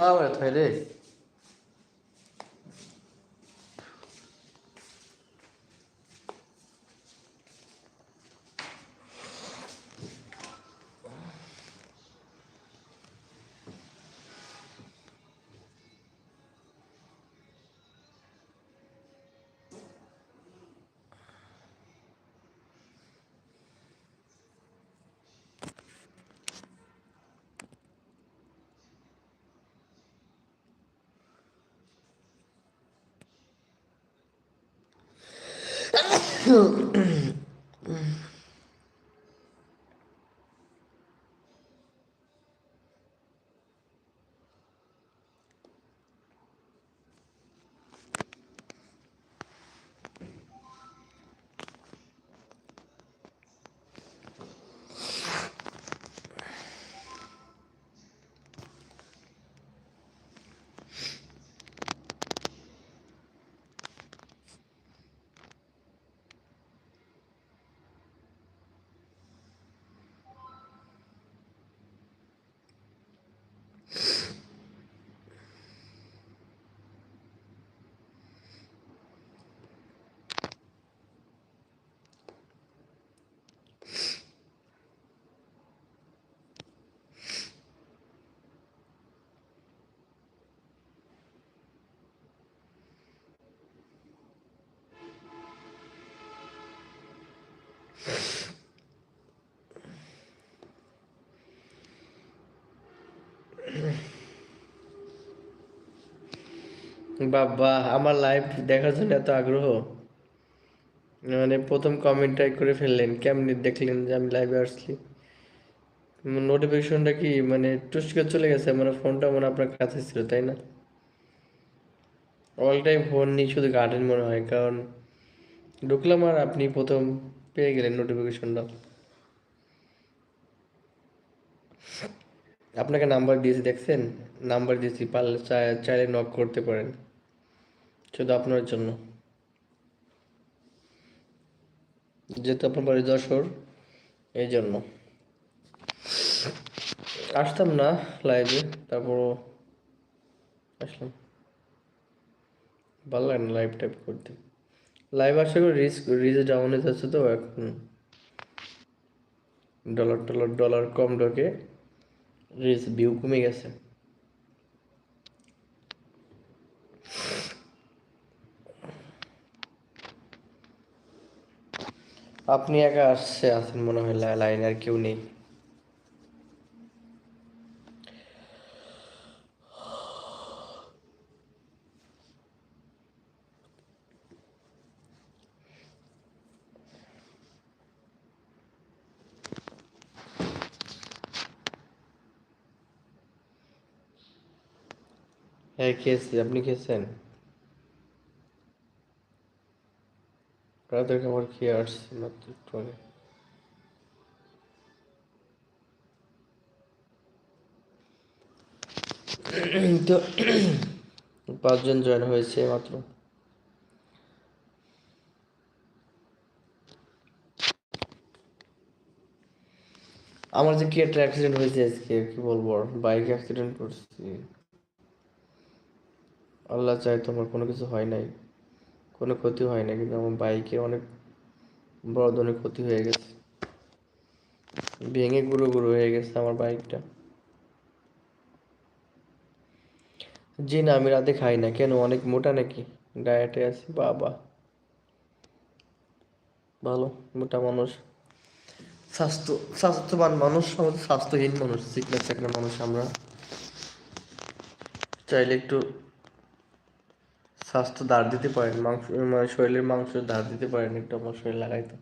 Olá, Beto বাবা, আমার live দেখার জন্য এত আগ্রহ? মানে প্রথম কমেন্টটাই করে ফেললেন, কেমনি দেখলেন যে আমি লাইভে আসছি? নোটিফিকেশনটা কি মানে টুস করে চলে গেছে? মানে ফোনটা মনে আপনার কাছে ছিল, তাই না? অল টাইম ফোন নিয়ে শুধু গার্ডেন মনে হয়, কারণ ঢুকলাম আর আপনি প্রথম পেয়ে গেলেন নোটিফিকেশনটা আপনাকে নাম্বার দিয়েছি, দেখছেন? নাম্বার দিয়েছি, পারলে চাইলে নক করতে পারেন। শুধু আপনার জন্য। যেহেতু আপনার বাড়ি যশোর, এই জন্য। আসতাম না লাইভে তারপরও আসলাম। ভালো লাগে না লাইভ টাইপ করতে। লাইভ আসা করে রিস্ক রিচ ডাউন হয়ে যাচ্ছে তো, এখন ডলার টলার ডলার কম ঢোকে রিস্ক ভিউ কমে গেছে। আপনি একা আসছে আছেন মনে হয় লাইন আর কেউ নেই। হ্যাঁ খেয়েছি। আপনি খেয়েছেন? রাতের খাবার খেয়ে আসছি মাত্র একটু আগে তো পাঁচজন জয়েন হয়েছে মাত্র। আমার যে কি একটা অ্যাক্সিডেন্ট হয়েছে আজকে কি বলব? বাইক অ্যাক্সিডেন্ট করছি। আল্লাহ চাই তোমার কোনো কিছু হয় নাই। কোনো ক্ষতি হয় না কিন্তু আমার বাইকে অনেক বড় ধরনের ক্ষতি হয়ে গেছে। ভেঙে গুঁড়ো গুঁড়ো হয়ে গেছে আমার বাইকটা। জি না, আমি রাতে খাই না। কেন? অনেক মোটা নাকি? ডায়েটে আছি, বাবা। ভালো, মোটা মানুষ। স্বাস্থ্য, স্বাস্থ্যবান মানুষ, আমাদের স্বাস্থ্যহীন মানুষ সিকনেস একটা মানুষ আমরা। চাইলে একটু স্বাস্থ্য দাঁড় দিতে পারেন, মাংস মানে শরীরের মাংস দাঁড় দিতে পারেন, একটু আমার শরীর লাগাইতে।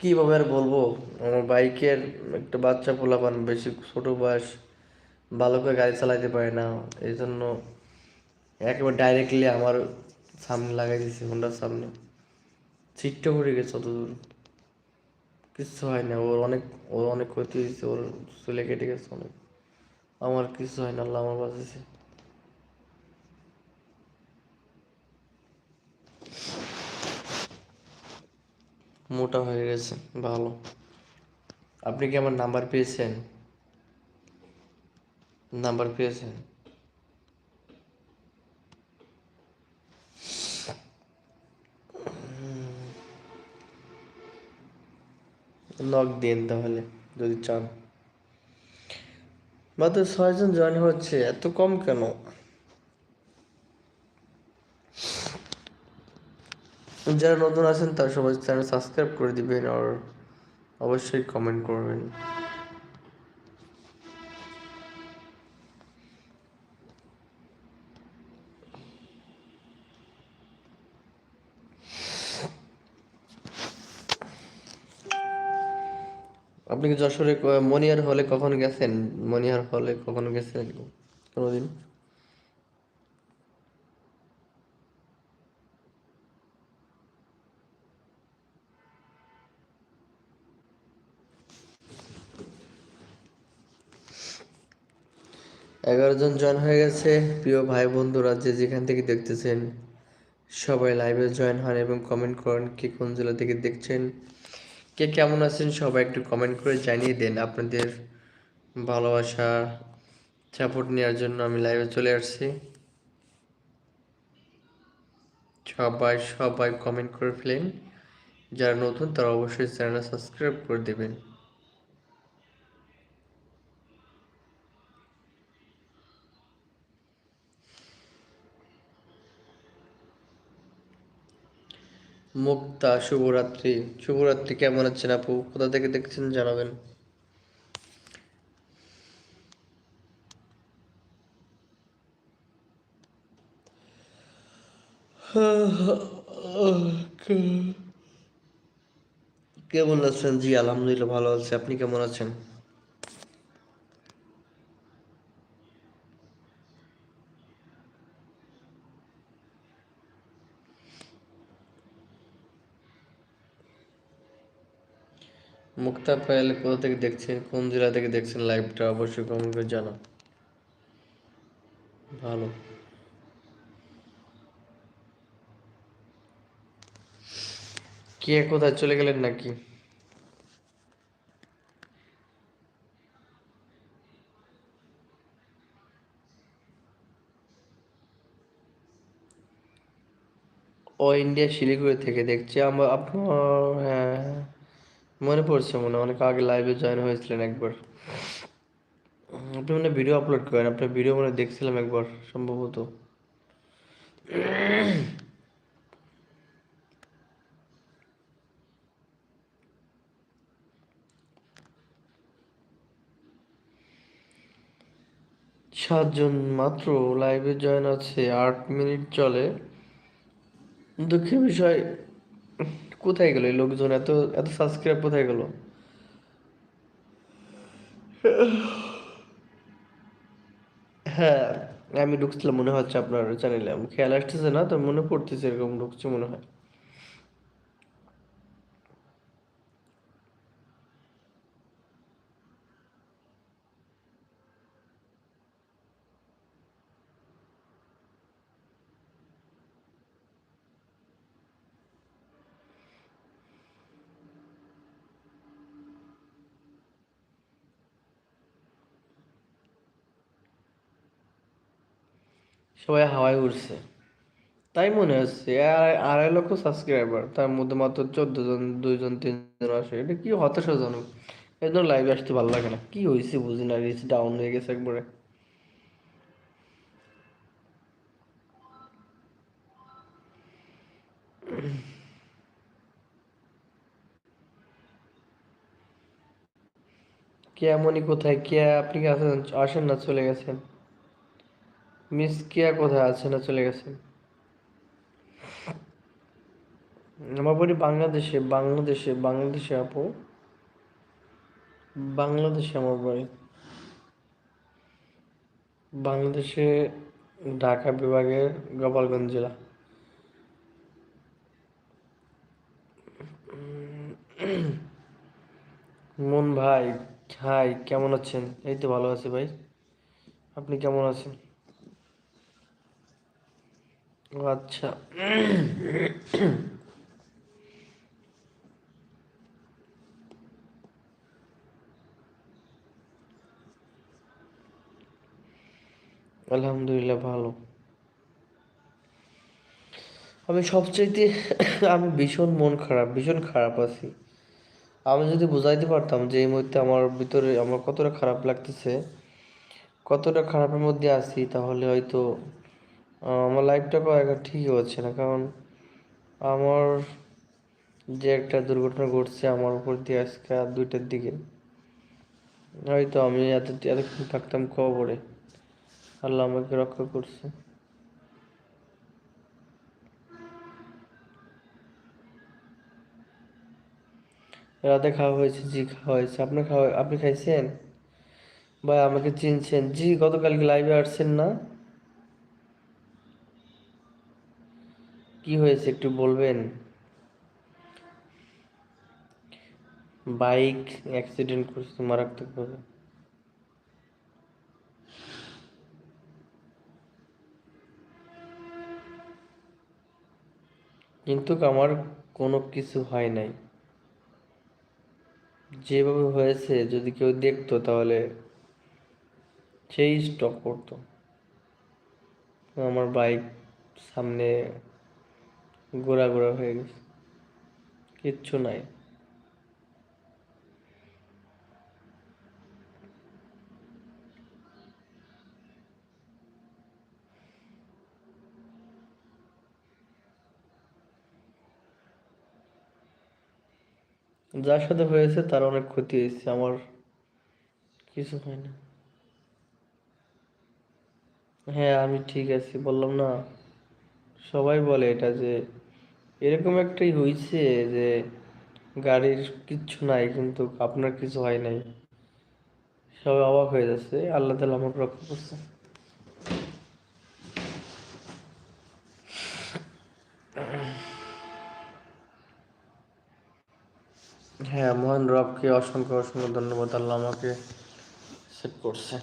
কীভাবে আর বলব? আমার বাইকের একটা বাচ্চা পোলাপান বেশি ছোটো বয়স, ভালো করে গাড়ি চালাইতে পারে না। এই জন্য একেবারে ডাইরেক্টলি আমার সামনে লাগাই দিয়েছি হোন্ডার সামনে। সিটটা পড়ে গেছে অত দূর কিচ্ছু হয় না, ওর অনেক ওর অনেক ক্ষতি হয়েছে, ওর চুলে কেটে গেছে অনেক। আমার কিছু হয় না, আল্লাহ আমার বাঁচিয়েছে মোটা হয়ে গেছে, ভালো। আপনি কি আমার নাম্বার পেয়েছেন? নাম্বার পেয়েছেন? নক দিন তাহলে, যদি চান। মাত্র ছয়জন জয়েন হচ্ছে, এত কম কেন? যারা নতুন আছেন, তারা সবাই চ্যানেল সাবস্ক্রাইব করে দিবেন আর অবশ্যই কমেন্ট করবেন। আপনি কি যশোরে মনিহার হলে কখনো গেছেন? মনিহার হলে কখনো গেছেন? কোনোদিন? এগারো জন জয়েন হয়ে গেছে। প্রিয় ভাই বন্ধুরা, যে যেখান থেকে দেখতেছেন, সবাই লাইভে জয়েন হন এবং কমেন্ট করেন কে কোন জেলা থেকে দেখছেন। কে কেমন আছেন সবাই একটু কমেন্ট করে জানিয়ে দেন। আপনাদের ভালোবাসা সাপোর্ট নেওয়ার জন্য আমি লাইভে চলে আসছি। সবাই সবাই কমেন্ট করে ফেলেন। যারা নতুন তারা অবশ্যই চ্যানেল সাবস্ক্রাইব করে দেবেন। মুক্তা, শুভরাত্রি। শুভরাত্রি, কেমন আছেন আপু? কোথা থেকে দেখছেন জানাবেন। কেমন আছেন? জি, আলহামদুলিল্লাহ, ভালো আছি। আপনি কেমন আছেন? মুক্তা পায়েল কোথা থেকে দেখছেন? কোন জেলা থেকে দেখছেন লাইভটা অবশ্যই কমেন্ট করে জানা ভালো। কে কোথায় চলে গেলেন নাকি? ও ইন্ডিয়া শিলিগুড়ি থেকে দেখছি। আমার আপনার হ্যাঁ। মনে পড়ছে মনে, অনেক আগে লাইভে জয়েন হয়েছিলেন একবার। আপনি মানে ভিডিও আপলোড করেন, আপনার ভিডিও মানে দেখছিলাম একবার, সম্ভবত। সাতজন মাত্র লাইভে জয়েন আছে, আট মিনিট চলে। দুঃখের বিষয় কোথায় গেল? এই লোকজন এত এত সাবস্ক্রাইব কোথায় গেল? হ্যাঁ আমি ঢুকছিলাম মনে হচ্ছে আপনার চ্যানেলে খেয়াল আসতেছে না, তো মনে পড়তেছে এরকম ঢুকছে মনে হয়। সবাই হাওয়ায় উঠছে তাই মনে হচ্ছে আড়াই লক্ষ সাবস্ক্রাইবার তার মধ্যে মাত্র চোদ্দ জন দুইজন তিনজন আসে। এটা কি হতাশাজনক? এই জন্য লাইভে আসতে ভালো লাগে না। কি হয়েছে বুঝি না রিচ ডাউন হয়ে গেছে একবারে। কেয়া মনি কোথায় কেয়া আপনি কি আসেন আসেন না, চলে গেছেন। মিস কেয়া কোথায়? আছে না চলে গেছেন আমার বলি বাংলাদেশে বাংলাদেশে বাংলাদেশে আপু। বাংলাদেশে আমার বাড়ি বাংলাদেশে ঢাকা বিভাগের গোপালগঞ্জ জেলা। মন ভাই, হাই, কেমন আছেন? এই তো ভালো আছি ভাই। আপনি কেমন আছেন? আচ্ছা। আলহামদুলিল্লাহ, ভালো। আমি সবচাইতে, আমি ভীষণ মন খারাপ, ভীষণ খারাপ আছি। আমি যদি বুঝাইতে পারতাম যে এই মুহূর্তে আমার ভিতরে আমার কতটা খারাপ লাগতেছে, কতটা খারাপের মধ্যে আছি, তাহলে হয়তো আমার লাইফটা কয়েক ঠিকই হচ্ছে না। কারণ আমার যে একটা দুর্ঘটনা ঘটছে আমার উপর দিয়ে আজকে দুইটার দিকে, হয়তো আমি এত, এতক্ষণ থাকতাম কবরে। আল্লাহ আমাকে রক্ষা করছে। রাতে খাওয়া হয়েছে, জি খাওয়া হয়েছে। আপনি খাওয়া, আপনি খাইছেন? ভাই, আমাকে চিনছেন। জি, গতকালকে লাইভে আসছেন না? কি হয়েছে একটু বলবেন? বাইক অ্যাক্সিডেন্ট করছে মারাত্মকভাবে কিন্তু আমার কোনো কিছু হয় নাই। যেভাবে হয়েছে, যদি কেউ দেখতো তাহলে সেই স্টক করতো আমার বাইক সামনে গোড়া গোড়া হয়ে গেছে। কিচ্ছু নাই। যার সাথে হয়েছে তার অনেক ক্ষতি হয়েছে, আমার কিছু হয় না। হ্যাঁ আমি ঠিক আছি, বললাম না। সবাই বলে এটা যে এরকম একটাই হয়েছে যে গাড়ির কিচ্ছু নাই, কিন্তু আপনার কিছু হয় নাই। সবাই অবাক হয়ে যাচ্ছে। আল্লাহ তালা আমাকে রক্ষা করছে। হ্যাঁ মহান রবকে অসংখ্য অসংখ্য ধন্যবাদ। আল্লাহ আমাকে সেট করছে।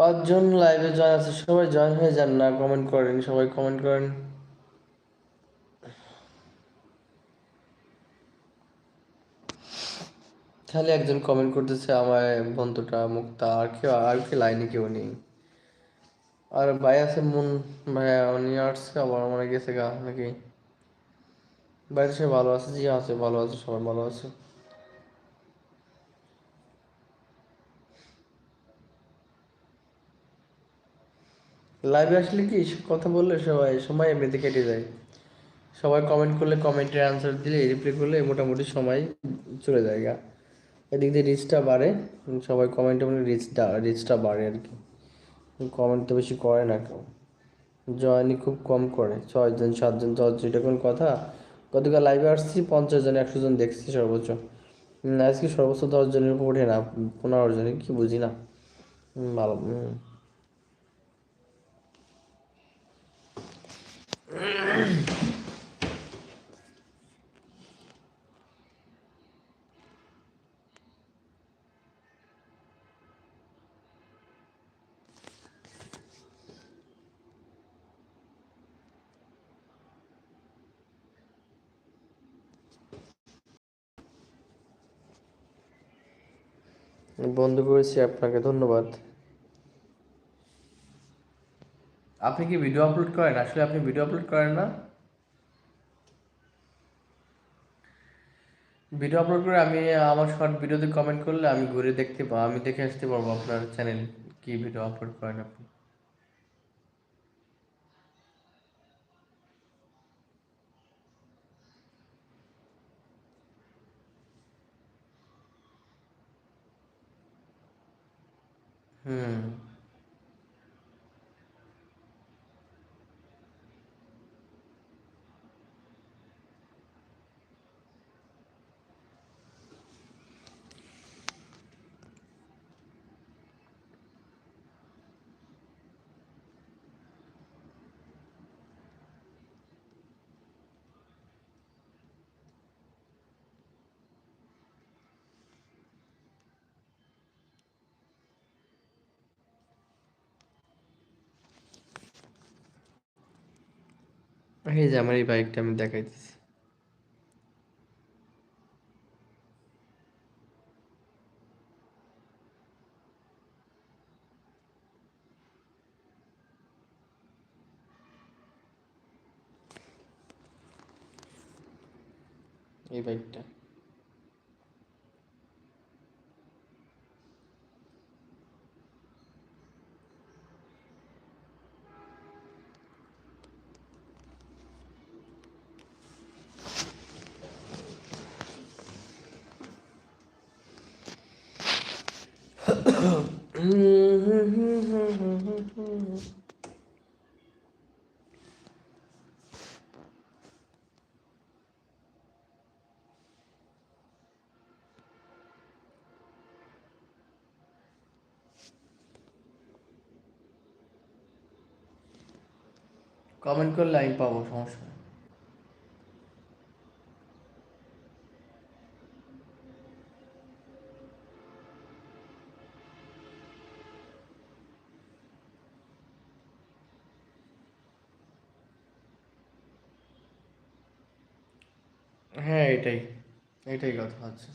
পাঁচজন লাইভে জয়েন আছে, সবাই জয়েন হয়ে যান না কমেন্ট করেন, সবাই কমেন্ট করেন। খালি একজন কমেন্ট করতেছে, আমার বন্ধুটা, মুক্তা, আর কেউ, আর কি লাইনে কেউ নেই। আর ভাই আছে মন ভাইয়া উনি আসছে, আবার মনে গেছে গা, নাকি? বাড়িতে সবাই ভালো আছে, জি আছে, ভালো আছে, সবাই ভালো আছে। লাইভে আসলে কি কথা বললে সবাই, সময় এমনিতে কেটে যায়। সবাই কমেন্ট করলে কমেন্টের অ্যান্সার দিলে রিপ্লাই করলে মোটামুটি সময় চলে যায় গা। এদিক দিয়ে রিচটা বাড়ে সবাই কমেন্টে মানে রিচটা রিচটা বাড়ে আর কি। কমেন্ট তো বেশি করে না কেউ। জয়নি খুব কম করে ছয়জন সাতজন দশজন এটা কোন কথা। গতকাল লাইভে আসছি, পঞ্চাশ জন, একশো জন দেখছি সর্বোচ্চ। আজকে সর্বোচ্চ দশ জনের উপর ওঠে না, পনেরো জনের, কি বুঝি না। ভালো বন্ধ করেছি আপনাকে ধন্যবাদ। আপনি কি ভিডিও আপলোড করেন? আসলে আপনি ভিডিও আপলোড করেন না? ভিডিও আপলোড করে আমি, আমার শর্ট ভিডিওতে কমেন্ট করলে আমি ঘুরে দেখতে পাবো আমি দেখে আসতে পারব আপনার চ্যানেল কি ভিডিও আপলোড করেন আপনি। হুম। এই যে আমার এই বাইকটা আমি দেখাইতেছি এই বাইকটা কমেন্ট করলে আমি পাবো সমস্যা হ্যাঁ এটাই এটাই কথা আছে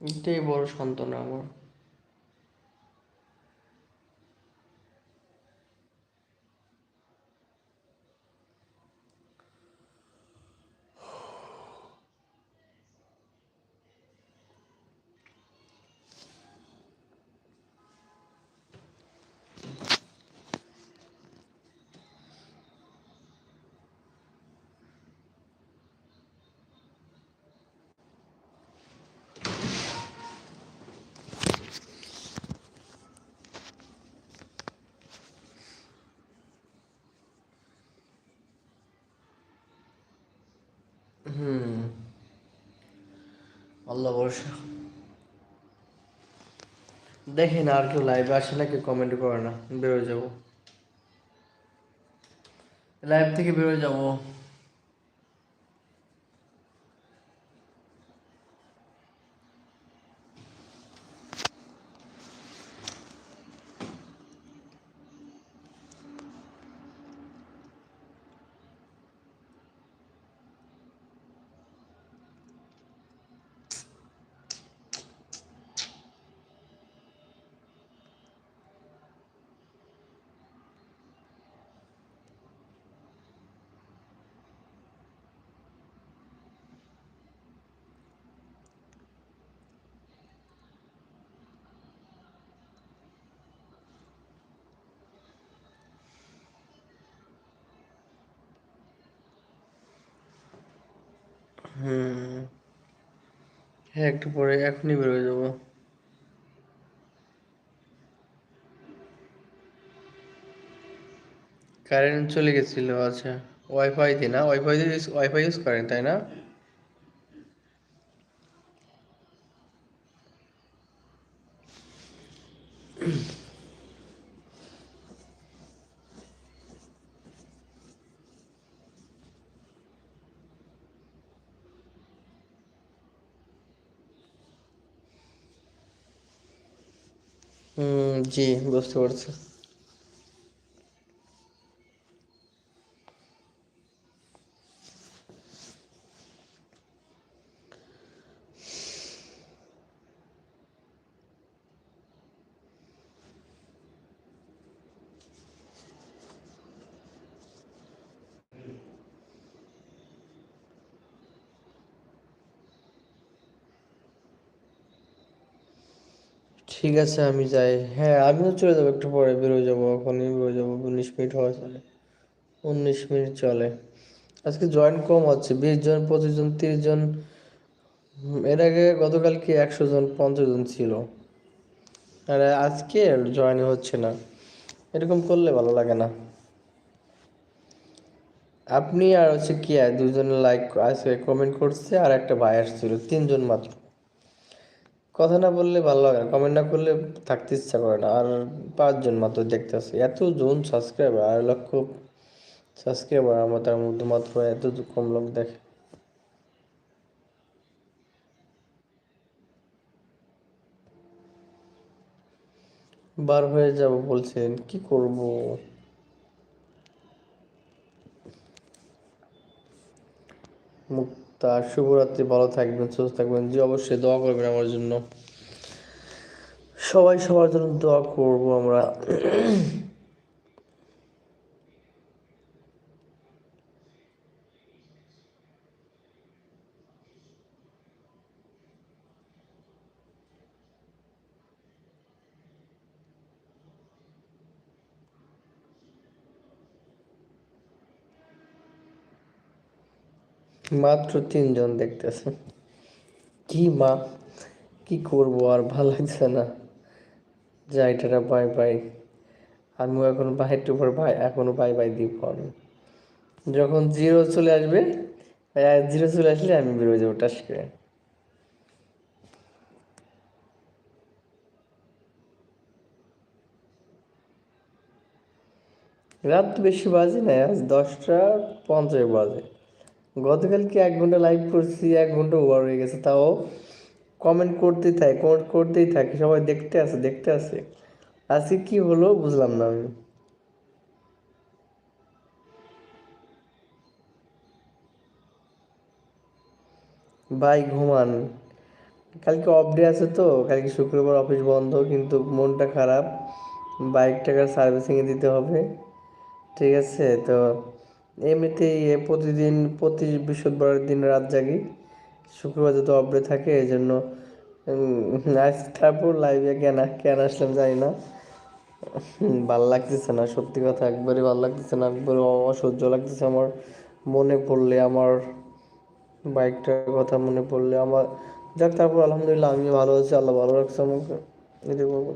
এটাই বড় সন্তান আমার হুম আল্লাহ দেখি না আর কেউ লাইভে আসে না, কেউ কমেন্ট করে না। বেরোয় যাব। লাইভ থেকে বেরোয় যাব। হ্যাঁ একটু পরে এখনই বেরোয় যাব। কারেন্ট চলে গেছিল আচ্ছা। ওয়াইফাই দিয়ে না? ওয়াইফাই দিয়ে ওয়াইফাই ইউজ করেন, তাই না? জি বুঝতে পারছি ঠিক আছে, আমি যাই। হ্যাঁ আমিও চলে যাব, একটু পরে বেরোয় যাব এখনই বেরোয় যাব, উনিশ মিনিট হওয়া চলে। উনিশ মিনিট চলে। আজকে জয়েন কম হচ্ছে, বিশ জন, পঁচিশ জন, তিরিশ জন, এর আগে গতকালকে একশো জন, পঞ্চাশ জন ছিল। আর আজকে জয়েন হচ্ছে না। এরকম করলে ভালো লাগে না। আপনি আর হচ্ছে কি, দুজন লাইক আজকে কমেন্ট করছে, আর একটা ভাই আসছিল, তিনজন মাত্র। কথা না বললে ভালো লাগে না কমেন্ট না করলে থাকতে ইচ্ছা করে না। আর পাঁচজন মাত্র দেখতেছে এত জন সাবস্ক্রাইবার আর লক্ষ সাবস্ক্রাইবার আমার তার মধ্যে মাত্র এত কম লোক দেখে। বার হয়ে যাব বলছেন, কি করব? মুক্তা শুভরাত্রি, ভালো থাকবেন, সুস্থ থাকবেন। জি, অবশ্যই দোয়া করবেন আমার জন্য। সবাই সবার জন্য দোয়া করব আমরা। মাত্র তিনজন দেখতেছে। কি মা, কি করব আর ভালো লাগছে না। যাই টাটা বাই বাই আমিও এখন বাইরটা উপর ভাই, এখনও বাই বাই দিব আমি। যখন জিরো চলে আসবে জিরো চলে আসলে আমি বেরোয় যাব টাস করে। রাত বেশি বাজে না, আজ দশটা পঞ্চাশ বাজে। গতকালকে এক ঘণ্টা লাইভ করছি, এক ঘণ্টা ওভার হয়ে গেছে, তাও কমেন্ট করতেই থাকে কমেন্ট করতেই থাকে, সবাই দেখতে আছে দেখতে আছে আজকে কি হলো বুঝলাম না আমি। ভাই ঘুমান। কালকে অফ ডে আছে তো, কালকে শুক্রবার অফিস বন্ধ, কিন্তু মনটা খারাপ। বাইকটাকে সার্ভিসিংয়ে দিতে হবে। ঠিক আছে, তো এমনিতেই প্রতিদিন, প্রতি বৃহস্পতিবারের দিন রাত জাগি। শুক্রবার অফ ডে থাকে এই জন্য তারপর লাইভে কেন কেন আসলাম, জানি না। ভালো লাগতেছে না, সত্যি কথা একবারে ভালো লাগতেছে না একবারে অসহ্য লাগতেছে আমার। মনে পড়লে আমার বাইকটার কথা মনে পড়লে আমার যাক, তারপর আলহামদুলিল্লাহ আমি ভালো আছি, আল্লাহ ভালো রাখছে আমাকে। এটাই বলব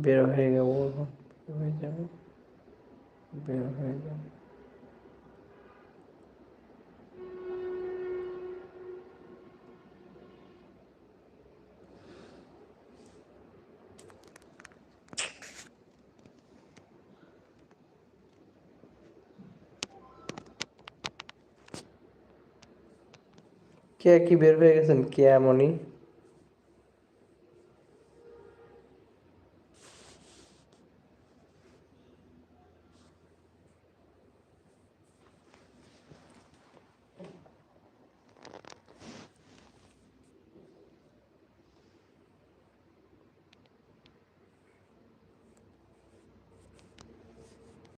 বের হয়ে যাব এখন বের হয়ে যাব বের হয়ে যাব কে কি বের হয়ে গেছেন কে এমনই